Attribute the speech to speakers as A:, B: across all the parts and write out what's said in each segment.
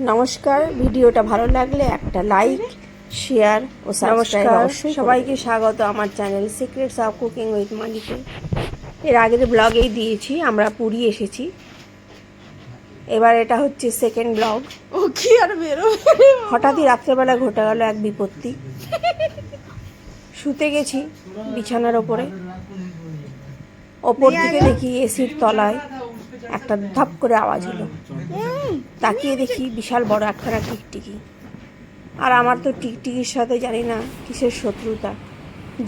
A: নমস্কার ভিডিওটা ভালো লাগলে একটা লাইক শেয়ার ও সাবস্ক্রাইব অবশ্যই সবাইকে স্বাগত আমার channel secrets of cooking with মালিকে এর আগের ব্লগেই দিয়েছি আমরা পুরী এসেছি। এবার এটা হচ্ছে সেকেন্ড ব্লগ
B: ও কি আর বেরো
A: হঠাৎই রাত্রেবেলা ঘটে গেল এক বিপত্তি। শুতে গেছি বিছানার ওপরে। ওপর থেকে দেখি এসির তলায় একটা ধপ করে আওয়াজ হলো। তাকিয়ে দেখি বিশাল বড় একখানা টিকটিকি। আর আমার তো টিকটিকির সাথে জানি না কিসের শত্রুতা।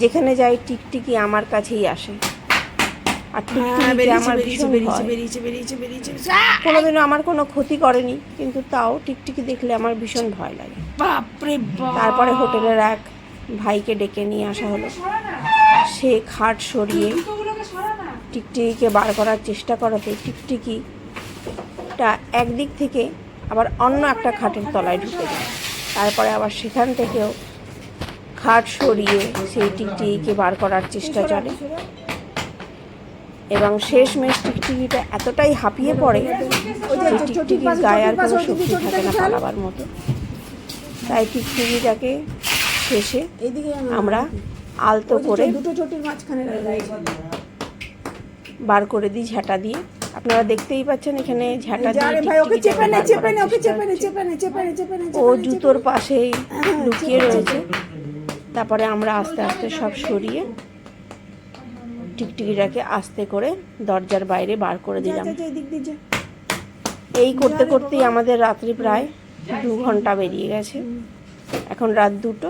A: যেখানে যাই টিকটিকি আমার কাছেই আসে। আর
B: হ্যাঁ,
A: টিকটিকি আমার ভীষণ কোনোদিনও আমার কোনো ক্ষতি করেনি কিন্তু তাও টিকটিকি দেখলে আমার ভীষণ ভয় লাগে।
B: বাপরে
A: তারপরে হোটেলের এক ভাইকে ডেকে নিয়ে আসা হলো। সে খাট সরিয়ে টিকটিকিকে বার করার চেষ্টা করাতে টিকটিকিটা একদিক থেকে আবার অন্য একটা খাটের তলায় ঢুকে যায়। তারপরে আবার সেখান থেকেও খাট সরিয়ে সেই টিকটিকিকে বার করার চেষ্টা চলে। এবং শেষমেশ টিকটিকিটা এতটাই হাঁপিয়ে পড়ে যে টিকটিকির গায়ে আর কোনো শক্তি থাকে না পালাবার মতো। তাই টিকটিকিটাকে শেষে আমরা আলতো করে
B: দুটো চটির মাঝখানে
A: বার করে দিই ঝাঁটা দিয়ে। আপনারা দেখতেই পাচ্ছেন এখানে ঝাঁটা দিয়ে
B: ভাই ওকে চেপে নে চেপে নে ওকে চেপে নে চেপে নে চেপে নে চেপে নে
A: ও জুতোর পাশেই লুকিয়ে রয়েছে। তারপরে আমরা আস্তে আস্তে সব সরিয়ে টিকটিকিটাকে আস্তে করে দরজার বাইরে বার করে দিলাম। এই করতে করতেই আমাদের রাত্রি প্রায় দু ঘণ্টা বেরিয়ে গেছে। এখন রাত দুটো।